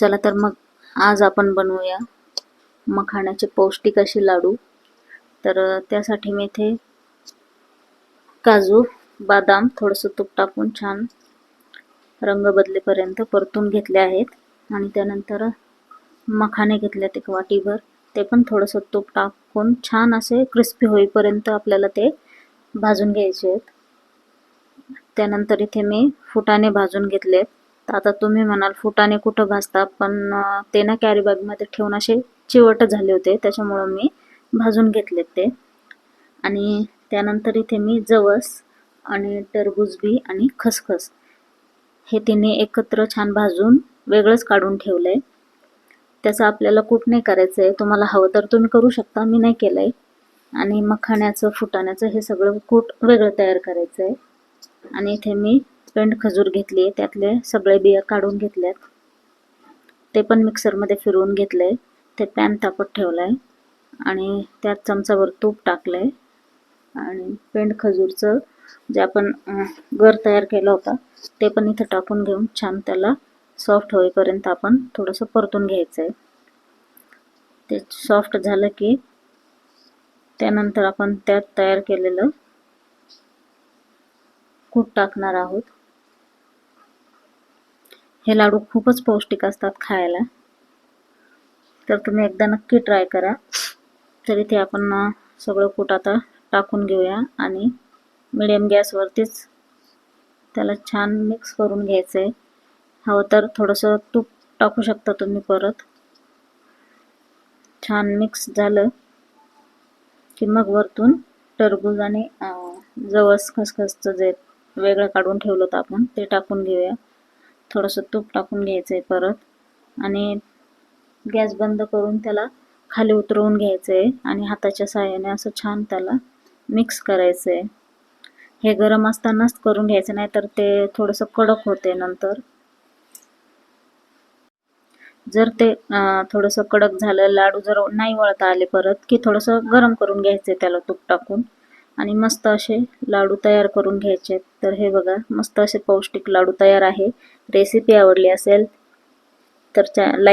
चला तर मग आज आपण बनवूया मखाण्याचे पौष्टिक असे लाडू. तर त्यासाठी मी इथे काजू बदाम थोडंसं तूप टाकून छान रंग बदलेपर्यंत परतून घेतले आहेत. आणि त्यानंतर मखाणे घेतल्यात एक वाटीभर. ते पण थोडंसं तूप टाकून छान असे क्रिस्पी होईपर्यंत आपल्याला ते भाजून घ्यायचे आहेत. त्यानंतर इथे मी फुटाने भाजून घेतलेत. तर आता तुम्ही म्हणाल फुटाने कुठं भाजता पण ते ना कॅरी बॅगमध्ये ठेवून असे चिवट झाले होते. त्याच्यामुळं मी भाजून घेतलेत ते. आणि त्यानंतर इथे मी जवस आणि टरबूज बी आणि खसखस हे तिने एकत्र छान भाजून वेगळंच काढून ठेवलं आहे त्याचं आपल्याला कूट नाही करायचं आहे तुम्हाला हवं तर तुम्ही करू शकता. मी नाही केलं आहे आणि मखाण्याचं फुटाण्याचं हे सगळं कूट वेगळं तयार करायचं आहे आणि इथे मी पेंड खजूर घेतली आहे त्यातले सगळे बिया काढून घेतल्यात. ते पण मिक्सरमध्ये फिरवून घेतलंय. ते पॅन तापत ठेवलं आहे आणि त्यात चमचाभर तूप टाकलं आहे आणि पेंड खजूरचं जे आपण घर गर तयार केला होता ते पण इथं टाकून घेऊन छान त्याला सॉफ्ट होईपर्यंत आपण थोडंसं परतून घ्यायचं आहे ते सॉफ्ट झालं की त्यानंतर आपण त्यात तयार केलेलं कूट टाकणार आहोत. हे लाडू खूपच पौष्टिक असतात खायला. तर तुम्ही एकदा नक्की ट्राय करा. तर इथे आपण सगळं कूट आता टाकून घेऊया आणि मिडियम गॅसवरतीच त्याला छान मिक्स करून घ्यायचं आहे हवं तर थोडंसं तूप टाकू शकता तुम्ही परत. छान मिक्स झालं की मग वरतून टरबूज आणि जवस खसखसचं जे वेगळं काढून ठेवलं होतं आपण ते टाकून घेऊया. थोडंसं तूप टाकून घ्यायचं आहे परत. आणि गॅस बंद करून त्याला खाली उतरवून घ्यायचं आहे आणि हाताच्या साहाय्याने असं छान त्याला मिक्स करायचं आहे हे गरम असतानाच करून घ्यायचं नाही तर ते थोडंसं कडक होते नंतर. जर ते थोडंसं कडक झालं लाडू जर नाही वळता आले परत की थोडंसं गरम करून घ्यायचे त्याला तूप टाकून. आणि मस्त असे लाडू तयार करून घ्यायचे तर हे बघा मस्त असे पौष्टिक लाडू तयार आहे. रेसिपी आवडली असेल तर चा लाईक